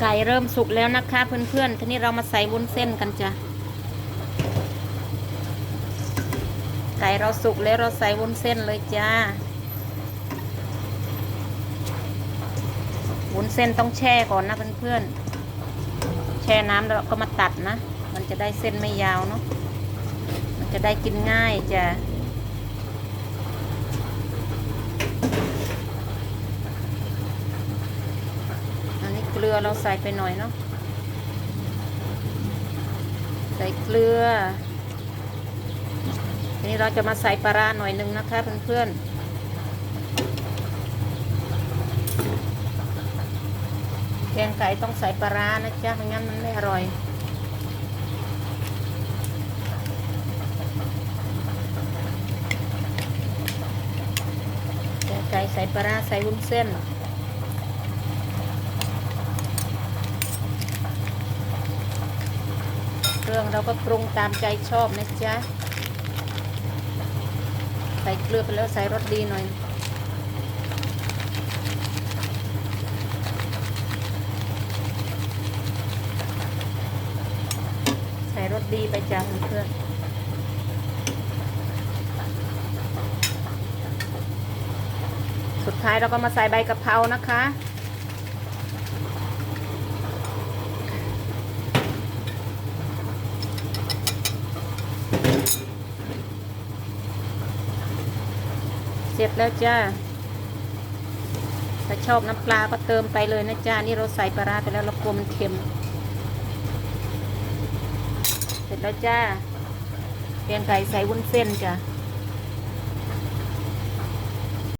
ไก่เริ่มสุกแล้วนะคะเพื่อนๆ ทีนี้เรามาใส่วุ้นเส้นกันจ้ะ ไก่เราสุกแล้วเราใส่วุ้นเส้นเลยจ้า วุ้นเส้นต้องแช่ก่อนนะเพื่อนๆ แช่น้ำแล้วเราก็มาตัดนะ มันจะได้เส้นไม่ยาวเนาะ มันจะได้กินง่ายจ้ะ อันนี้เก ลือเราใส่ไปหน่อยเนาะใส่เกลือทีนี้เราจะมาใส่ปลาร้าหน่อยหนึงนะคะเพื่อนๆแกงไก่ต้องใส่ปลาร้านะจ๊ะไม่งั้นมันไม่อร่อย แกงไก่ใส่ปลาร้าใส่วุ้นเส้น เค รื่องเราก็ปรุงตามใจชอบนะจ๊ะ ใส่เกลือไปแล้วใส่รสดีหน่อย ใส่รสดีไปจ้ะเพื่อนสุดท้ายเราก็มาใส่ใบกะเพรานะคะ ร็จแล้วจ้า ถ้าชอบน้ำปลาก็เติมไปเลยนะจ้า นี่เราใส่ปลาร้าไปแล้วเรากลัวมันเค็ม เสร็จแล้วจ้าเพียงไก่ใส่วุ้นเส้นจ้า